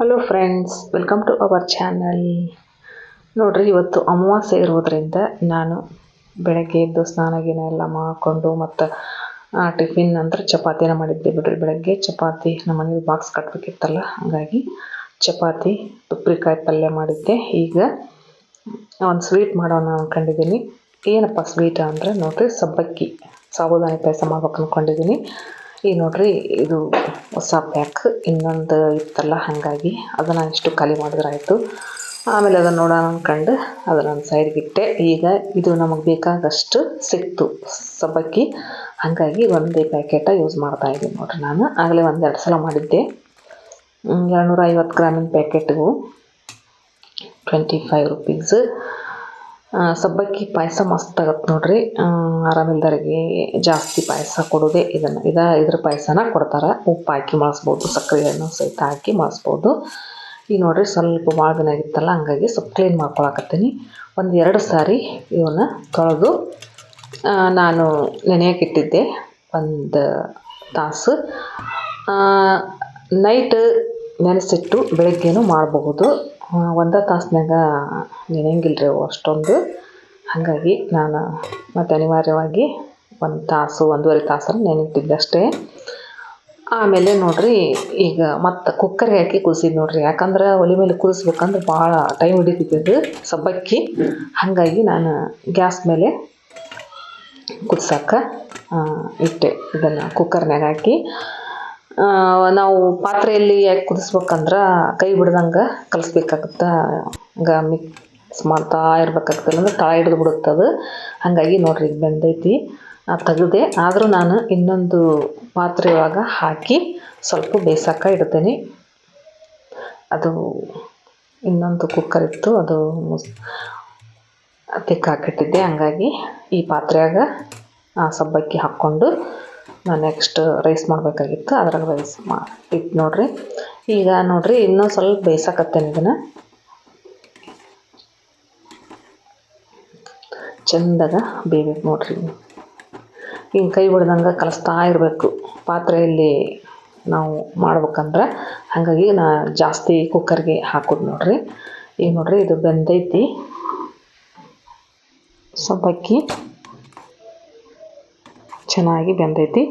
Hello friends welcome to our channel ನೋಡಿರಿ, ಇವತ್ತು ಅಮಾವಾಸ್ಯೆ ಇರೋದ್ರಿಂದ ನಾನು ಬೆಳಗ್ಗೆ ಎದ್ದು ಸ್ನಾನ ಗೀನ ಎಲ್ಲ ಮಾಡಿಕೊಂಡು ಮತ್ತು ಟಿಫಿನ್ ನಂತರ ಚಪಾತಿನ ಮಾಡಿದ್ದೆ. ಬಿಡ್ರಿ, ಬೆಳಗ್ಗೆ ಚಪಾತಿ ನಮ್ಮ ಮನೆಗೆ ಬಾಕ್ಸ್ ಕಟ್ಟಬೇಕಿತ್ತಲ್ಲ ಹಾಗಾಗಿ ಚಪಾತಿ, ತುಪ್ರಿಕಾಯಿ ಪಲ್ಯ ಮಾಡಿದ್ದೆ. ಈಗ ಒಂದು ಸ್ವೀಟ್ ಮಾಡೋಣ ಅಂದ್ಕೊಂಡಿದ್ದೀನಿ ಏನಪ್ಪ ಸ್ವೀಟ್ ಅಂದರೆ ನೋಡಿರಿ, ಸಬ್ಬಕ್ಕಿ ಸಾಬುದಾನಿ ಪಾಯಸ ಮಾಡ್ಬೇಕು ಅಂದ್ಕೊಂಡಿದ್ದೀನಿ ಈಗ ನೋಡ್ರಿ, ಇದು ಹೊಸ ಪ್ಯಾಕ್ ಇನ್ನೊಂದು ಇತ್ತಲ್ಲ, ಹಾಗಾಗಿ ಅದನ್ನು ಇಷ್ಟು ಖಾಲಿ ಮಾಡಿದ್ರಾಯಿತು. ಆಮೇಲೆ ಅದನ್ನು ನೋಡೋಣ ಅಂದ್ಕೊಂಡು ಸೈಡ್ ಬಿಟ್ಟೆ ಈಗ ಇದು ನಮಗೆ ಬೇಕಾದಷ್ಟು ಸಿಕ್ತು, ಸಬ್ಬಕ್ಕಿ. ಹಾಗಾಗಿ ಒಂದೇ ಪ್ಯಾಕೆಟ ಯೂಸ್ ಮಾಡ್ತಾ ಇದ್ದೀನಿ ನೋಡ್ರಿ ನಾನು. ಆಗಲೇ ಒಂದೆರಡು ಸಲ ಮಾಡಿದ್ದೆ. ಎರಡುನೂರ ಐವತ್ತು ಗ್ರಾಮಿನ ಪ್ಯಾಕೆಟ್ಗೂ ಟ್ವೆಂಟಿ ಫೈವ್ ರುಪೀಸ್ ಸಬ್ಬಕ್ಕಿ ಪಾಯಸ ಮಸ್ತ್ ಆಗತ್ತೆ ನೋಡ್ರಿ. ಆರಾಮಿಲ್ದರಿಗೆ ಜಾಸ್ತಿ ಪಾಯಸ ಕೊಡೋದೇ ಇದನ್ನು, ಇದ ಇದ್ರ ಪಾಯಸನ ಕೊಡ್ತಾರೆ. ಉಪ್ಪು ಹಾಕಿ ಮಾಡಿಸ್ಬೋದು ಸಕ್ಕರೆ ಹಣ್ಣು ಸಹಿತ ಹಾಕಿ ಮಾಡಿಸ್ಬೋದು ಈಗ ನೋಡ್ರಿ ಸ್ವಲ್ಪ ಭಾಳ ದಿನ ಆಗಿತ್ತಲ್ಲ, ಹಂಗಾಗಿ ಸ್ವಲ್ಪ ಕ್ಲೀನ್ ಮಾಡ್ಕೊಳಕತ್ತೀನಿ. ಒಂದು ಎರಡು ಸಾರಿ ಇವನ್ನ ತೊಳೆದು ನಾನು ನೆನೆಯಕ್ಕೆ ಇಟ್ಟಿದ್ದೆ. ಒಂದು ತಾಸು. ನೈಟ್ ನೆನೆಸಿಟ್ಟು ಬೆಳಗ್ಗೆನೂ ಮಾಡಬಹುದು ಒಂದೇ ತಾಸಿನಾಗ ನೆನೆಯಂಗಿಲ್ಲ ರೀ ಅವು ಅಷ್ಟೊಂದು. ಹಾಗಾಗಿ ನಾನು ಮತ್ತು ಅನಿವಾರ್ಯವಾಗಿ ಒಂದು ತಾಸು, ಒಂದೂವರೆ ತಾಸನ್ನು ನೆನೆಯಿಟ್ಟಿದ್ದೆ ಅಷ್ಟೇ. ಆಮೇಲೆ ನೋಡಿರಿ, ಈಗ ಮತ್ತು ಕುಕ್ಕರ್ಗೆ ಹಾಕಿ ಕುದಿಸಿದ್ದು ನೋಡಿರಿ. ಯಾಕಂದ್ರೆ ಒಲೆ ಮೇಲೆ ಕುದಿಸ್ಬೇಕಂದ್ರೆ ಭಾಳ ಟೈಮ್ ಹಿಡಿತಿದ್ದು ಸಬ್ಬಕ್ಕಿ. ಹಾಗಾಗಿ ನಾನು ಗ್ಯಾಸ್ ಮೇಲೆ ಕುದ್ಸಕ್ಕೆ ಇಟ್ಟೆ. ಇದನ್ನು ಕುಕ್ಕರ್ನಾಗ ಹಾಕಿ ನಾವು ಪಾತ್ರೆಯಲ್ಲಿ ಯಾಕೆ ಕುದಿಸ್ಬೇಕಂದ್ರೆ ಕೈ ಬಿಡ್ದಂಗೆ ಕಲಸ್ಬೇಕಾಗತ್ತೆ. ಹಂಗ ಮಿಕ್ಸ್ ಮಾಡ್ತಾ ಇರ್ಬೇಕಾಗ್ತದೆ. ಅಂದ್ರೆ ತಳ ಹಿಡಿದು ಬಿಡುತ್ತೆ ಅದು. ಹಾಗಾಗಿ ನೋಡ್ರಿ ಈಗ ಬೆಂದೈತಿ. ತೆಗೆದೆ. ಆದರೂ ನಾನು ಇನ್ನೊಂದು ಪಾತ್ರೆ ಒಳಗೆ ಹಾಕಿ ಸ್ವಲ್ಪ ಬೇಯ್ಸಕ್ಕೆ ಇಡ್ತೇನೆ. ಅದು ಇನ್ನೊಂದು ಕುಕ್ಕರ್ ಇತ್ತು. ಅದು ತಿಕ್ಕಾಕಿಟ್ಟಿದ್ದೆ ಹಂಗಾಗಿ ಈ ಪಾತ್ರೆಯಾಗ ಸಬ್ಬಕ್ಕಿ ಹಾಕ್ಕೊಂಡು ನಾನು ನೆಕ್ಸ್ಟ್ ರೈಸ್ ಮಾಡಬೇಕಾಗಿತ್ತು, ಅದ್ರಾಗ ರೈಸ್ ಮಾ ಇತ್ತು ನೋಡಿರಿ. ಈಗ ನೋಡಿರಿ, ಇನ್ನೂ ಸ್ವಲ್ಪ ಬೇಯಿಸಕತ್ತೇನೆ ಇದನ್ನು. ಚೆಂದಾಗ ಬೇಯಬೇಕು ನೋಡಿರಿ. ಹಿಂಗೆ ಕೈ ಬಿಡ್ದಂಗೆ ಕಲಿಸ್ತಾ ಇರಬೇಕು. ಪಾತ್ರೆಯಲ್ಲಿ ನಾವು ಮಾಡ್ಬೇಕಂದ್ರೆ ಹಾಗಾಗಿ ನಾ ಜಾಸ್ತಿ ಕುಕ್ಕರ್ಗೆ ಹಾಕೋದು ನೋಡಿರಿ. ಈಗ ನೋಡಿರಿ, ಇದು ಬೆಂದೈತಿ. ಸಬ್ಬಕ್ಕಿ ಚೆನ್ನಾಗಿ ಬೆಂದೈತಿ.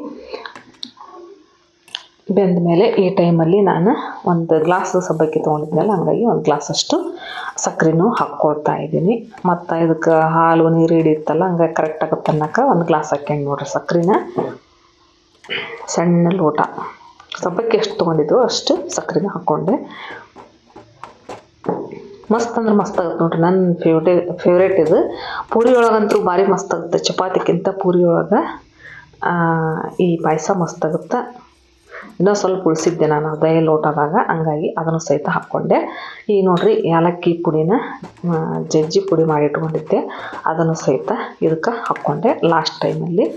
ಬೆಂದ ಮೇಲೆ ಈ ಟೈಮಲ್ಲಿ ನಾನು ಒಂದು ಗ್ಲಾಸ್ ಸಬ್ಬಕ್ಕಿ ತೊಗೊಂಡಿದ್ನಲ್ಲ, ಹಂಗಾಗಿ ಒಂದು ಗ್ಲಾಸಷ್ಟು ಸಕ್ಕರೆನೂ ಹಾಕ್ಕೊಳ್ತಾ ಇದ್ದೀನಿ. ಮತ್ತು ಇದಕ್ಕೆ ಹಾಲು ನೀರು ಹಿಡಿಯುತ್ತಲ್ಲ, ಹಂಗಾಗಿ ಕರೆಕ್ಟಾಗಿ ಆಗುತ್ತೆ ಅನ್ನೋಕೆ ಒಂದು ಗ್ಲಾಸ್ ಹಾಕ್ಯಂಡು ನೋಡ್ರಿ ಸಕ್ಕರೆನ. ಸಣ್ಣ ಲೋಟ. ಸಬ್ಬಕ್ಕಿ ಎಷ್ಟು ತೊಗೊಂಡಿದ್ದು ಅಷ್ಟು ಸಕ್ಕರೆನ ಹಾಕ್ಕೊಂಡೆ. ಮಸ್ತ್ ಅಂದ್ರೆ ಮಸ್ತ್ ಆಗುತ್ತೆ ನೋಡ್ರಿ. ನನ್ನ ಫೇವ್ರೇಟ್ ಫೇವ್ರೇಟ್ ಇದು. ಪೂರಿ ಒಳಗಂತೂ ಭಾರಿ ಮಸ್ತ್ ಆಗುತ್ತೆ. ಚಪಾತಿಗಿಂತ ಪೂರಿ ಒಳಗೆ ಈ ಪಾಯಸ ಮಸ್ತಾಗುತ್ತೆ ಇನ್ನೂ ಸ್ವಲ್ಪ ಉಳಿಸಿದ್ದೆ ನಾನು ಅದೇ ಲೋಟದಾಗ, ಹಂಗಾಗಿ ಅದನ್ನು ಸಹಿತ ಹಾಕ್ಕೊಂಡೆ. ಈಗ ನೋಡಿರಿ ಏಲಕ್ಕಿ ಪುಡಿನ ಜಜ್ಜಿ ಪುಡಿ ಮಾಡಿ ಇಟ್ಕೊಂಡಿದ್ದೆ ಅದನ್ನು ಸಹಿತ ಇದಕ್ಕೆ ಹಾಕ್ಕೊಂಡೆ ಲಾಸ್ಟ್ ಟೈಮಲ್ಲಿ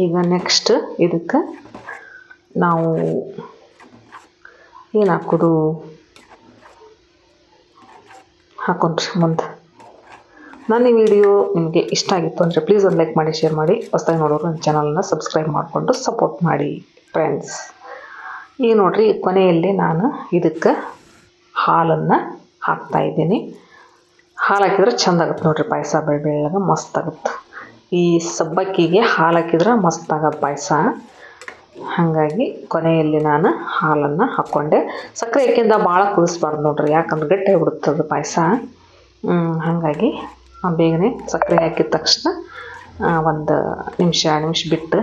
ಈಗ ನೆಕ್ಸ್ಟ್ ಇದಕ್ಕೆ ನಾವು ಏನು ಹಾಕೋದು? ಹಾಕೊಂಡ್ರಿ ಮುಂದೆ. ನನ್ನ ಈ ವಿಡಿಯೋ ನಿಮಗೆ ಇಷ್ಟ ಆಗಿತ್ತು ಅಂದರೆ ಪ್ಲೀಸ್ ಒಂದು ಲೈಕ್ ಮಾಡಿ ಶೇರ್ ಮಾಡಿ. ಹೊಸದಾಗಿ ನೋಡೋರು ನನ್ನ ಚಾನಲನ್ನು ಸಬ್ಸ್ಕ್ರೈಬ್ ಮಾಡಿಕೊಂಡು ಸಪೋರ್ಟ್ ಮಾಡಿ ಫ್ರೆಂಡ್ಸ್ ಈಗ ನೋಡಿರಿ ಕೊನೆಯಲ್ಲಿ ನಾನು ಇದಕ್ಕೆ ಹಾಲನ್ನು ಹಾಕ್ತಾಯಿದ್ದೀನಿ ಹಾಲು ಹಾಕಿದ್ರೆ ಚೆಂದ ಆಗುತ್ತೆ ನೋಡಿರಿ, ಪಾಯಸ ಬೆಳೆ ಮಸ್ತ್ ಆಗುತ್ತೆ. ಈ ಸಬ್ಬಕ್ಕಿಗೆ ಹಾಲು ಹಾಕಿದ್ರೆ ಮಸ್ತ್ ಆಗೋದು ಪಾಯಸ. ಹಾಗಾಗಿ ಕೊನೆಯಲ್ಲಿ ನಾನು ಹಾಲನ್ನು ಹಾಕ್ಕೊಂಡೆ. ಸಕ್ಕರೆ ಹಾಕಿಂದ ಭಾಳ ಕುದಿಸ್ಬಾರ್ದು ನೋಡ್ರಿ, ಯಾಕಂದ್ರೆ ಗಟ್ಟಿ ಅದು ಪಾಯಸ. ಹಾಗಾಗಿ ಬೇಗನೆ ಸಕ್ಕರೆ ಹಾಕಿದ ತಕ್ಷಣ ಒಂದು ನಿಮಿಷ ನಿಮಿಷ ಬಿಟ್ಟು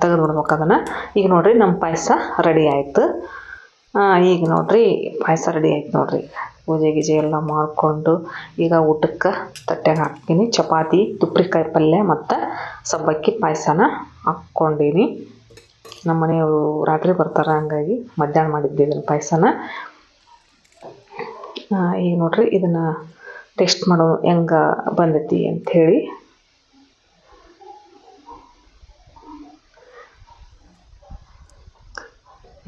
ತೆಗೆದು ಬಿಡ್ಬೇಕು ಅದನ್ನು. ಈಗ ನೋಡಿರಿ, ನಮ್ಮ ಪಾಯಸ ರೆಡಿ ಆಯಿತು. ಈಗ ನೋಡಿರಿ, ಪಾಯಸ ರೆಡಿ ಆಯ್ತು ನೋಡಿರಿ. ಪೂಜೆ ಗೀಜೆ ಎಲ್ಲ ಮಾಡಿಕೊಂಡು, ಈಗ ಊಟಕ್ಕೆ ತಟ್ಟೆಗೆ ಹಾಕ್ತೀನಿ. ಚಪಾತಿ, ತುಪ್ರಿಕಾಯಿ ಪಲ್ಯ ಮತ್ತು ಸಬ್ಬಕ್ಕಿ ಪಾಯಸನ ಹಾಕ್ಕೊಂಡೀನಿ. ನಮ್ಮ ಮನೆಯವರು ರಾತ್ರಿ ಬರ್ತಾರೆ, ಹಂಗಾಗಿ ಮಧ್ಯಾಹ್ನ ಮಾಡಿದ್ದೆ ಇದನ್ನು ಪಾಯಸನ. ಈಗ ನೋಡಿರಿ, ಇದನ್ನು ಟೇಸ್ಟ್ ಮಾಡೋ ಹೆಂಗೆ ಬಂದೈತಿ ಅಂಥೇಳಿ.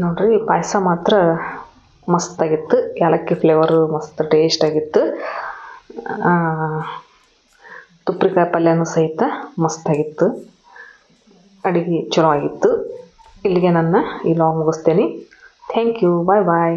ನೋಡಿರಿ, ಪಾಯಸ ಮಾತ್ರ ಮಸ್ತಾಗಿತ್ತು ಏಲಕ್ಕಿ ಫ್ಲೇವರು ಮಸ್ತ್ ಟೇಸ್ಟ್ ಆಗಿತ್ತು. ತುಪ್ರಿಕಾಯಿ ಪಲ್ಯನೂ ಸಹಿತ ಮಸ್ತಾಗಿತ್ತು ಅಡಿಗೆ ಚಲೋ ಆಗಿತ್ತು. ಇಲ್ಲಿಗೆ ನನ್ನ ಈ ಲಾಗ್ ಮುಗಿಸ್ತೇನೆ. Thank you bye bye